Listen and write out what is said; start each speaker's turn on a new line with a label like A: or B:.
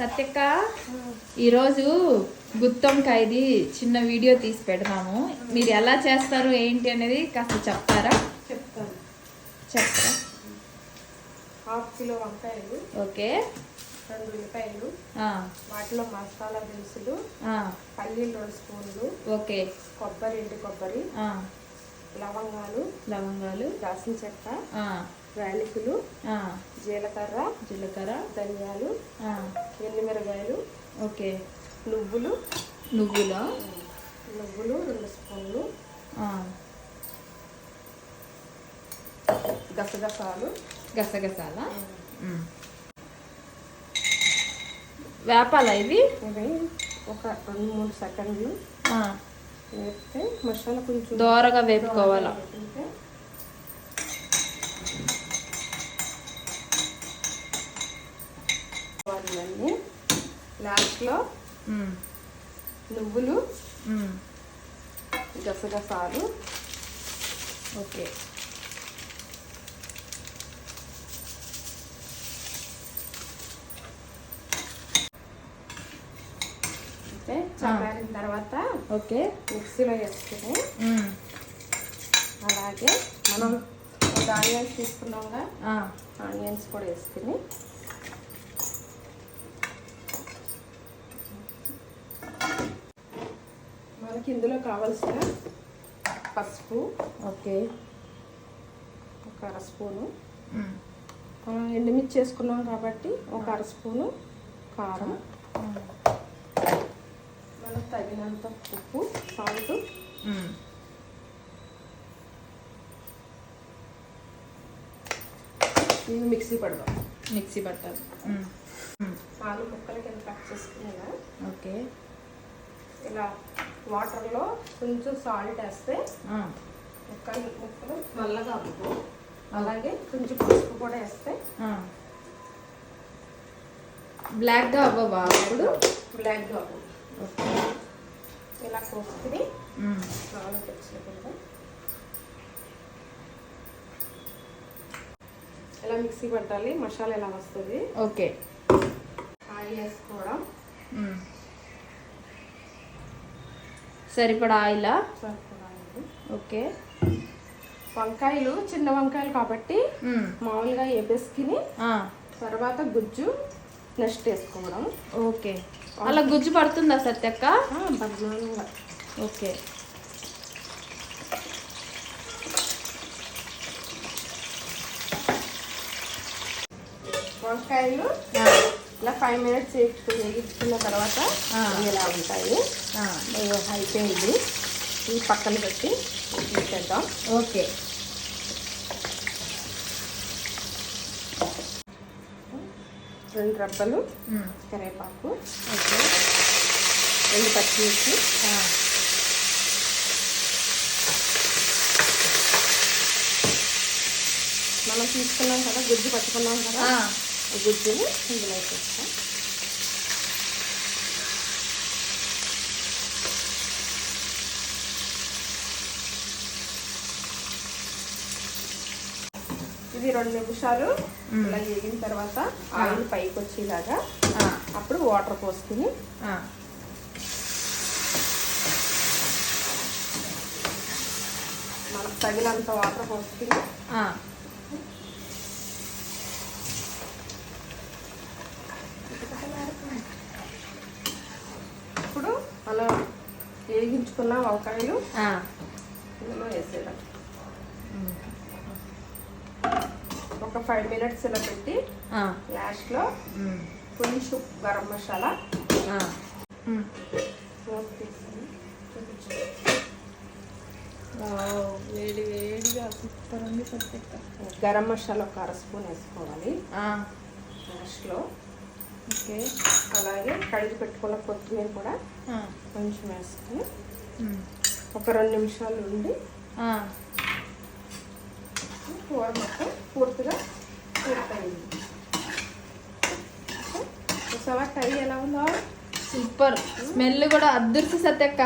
A: సత్యక్క ఈరోజు గుత్తొంకాయది చిన్న వీడియో తీసి పెడతాము మీరు ఎలా చేస్తారు ఏంటి అనేది కాస్త చెప్తారా?
B: చెప్తాను.
A: చెప్తారా?
B: హాఫ్ కిలో వంకాయలు
A: ఓకే.
B: రెండు ఉల్లిపాయలు వాటిలో మసాలా దినుసులు పల్లీలు రెండు స్పూన్లు
A: ఓకే.
B: కొబ్బరి ఎండు కొబ్బరి లవంగాలు
A: లవంగాలు.
B: దాసిన చెక్క యాలకులు జీలకర్ర
A: జీలకర్ర.
B: ధనియాలు ఎండుమిరగాయలు
A: ఓకే.
B: నువ్వులు.
A: నువ్వుల?
B: నువ్వులు రెండు స్పూన్లు. గసగసాలు.
A: గసగసాల. వేపాలా ఇవి?
B: ఒక రెండు మూడు సెకండ్లు
A: ఆ,
B: వేస్తే మసాలా కొంచెం
A: దోరగా వేపుకోవాలా?
B: వేపుకుంటే ఇవన్నీ. లాస్ట్లో నువ్వులు గసగసాలు.
A: ఓకే.
B: చల్లారిన తర్వాత
A: ఓకే.
B: మిక్సీలో వేసుకుని అలాగే మనం ఆనియన్స్ తీసుకున్నాంగా
A: ఆ,
B: ఆనియన్స్ కూడా వేసుకుని మనకి ఇందులో కావాల్సిన పసుపు.
A: ఓకే.
B: ఒక అర స్పూను. మనం ఎండుమిర్చి చేసుకున్నాం కాబట్టి ఒక అర స్పూను కారం. మనకు తగినంత ఉప్పు సాల్ట్. ఇవి మిక్సీ పడదాం.
A: మిక్సీ పట్టాలి. ఉమ్, ఉమ్,
B: నాలుగు ముక్కలు కింద కట్ చేసుకునేలా
A: ఓకే.
B: ఇలా వాటర్లో కొంచెం సాల్ట్ వేస్తే ముక్కలు ముక్కలు నల్లగా అవుతుంది అలాగే కొంచెం పసుపు కూడా వేస్తే.
A: బ్లాక్గా అవ్వవా ఇప్పుడు
B: బ్లాక్గా
A: ఓకే.
B: ఇలా కోసుకుని నాలుగు తెచ్చుకుంటాం ఇలా మిక్సీ పట్టాలి మసాలా ఎలా వస్తుంది?
A: ఓకే.
B: ఆయిల్ వేసుకోవడం.
A: సరిపడా ఆయిలా? ఓకే.
B: వంకాయలు చిన్న వంకాయలు కాబట్టి మామూలుగా వేపేసుకుని
A: ఆ,
B: తర్వాత గుజ్జు నెక్స్ట్ వేసుకోవడం.
A: ఓకే. అలా గుజ్జు పడుతుందా సత్యక్క? ఓకే.
B: వంకాయలు ఇలా ఫైవ్ మినిట్స్ వేగించుకున్న తర్వాత. ఇలా ఉంటాయి? అయిపోయింది. ఈ పక్కన పెట్టి తీసేద్దాం
A: ఓకే.
B: రెండు రబ్బలు
A: ఓకే.
B: రెండు పచ్చిమిర్చి. మనం తీసుకున్నాం కదా గుజ్జు పట్టుకున్నాం కదా. గుజ్జుని ఇందులో వేసేస్తాం. ఇది రెండు నిమిషాలు. ఇలా వేగిన తర్వాత ఆయిల్ పైకి వచ్చేలాగా అప్పుడు వాటర్ పోసుకుని
A: ఆ,
B: మనకు తగినంత వాటర్ పోసుకుని వేగించుకున్న వంకాయలు. ఇందులో ఒక ఫైవ్ మినిట్స్ ఇలా పెట్టి లాస్ట్లో కొంచెం గరం మసాలా.
A: వేడి వేడిగా సూపర్ ఉంది సత్యక్క
B: గరం మసాలా ఒక అర స్పూన్ వేసుకోవాలి. లాస్ట్లో
A: ఓకే.
B: అలాగే కడిగి పెట్టుకున్న కొత్తిమీర కూడా కొంచెం వేసుకుని ఒక రెండు నిమిషాలు ఉండి. కూర మొత్తం పూర్తిగా పూర్తయింది చూసావా కర్రీ ఎలా ఉందో?
A: సూపర్. స్మెల్ కూడా అద్దృష్టి సత్యక్క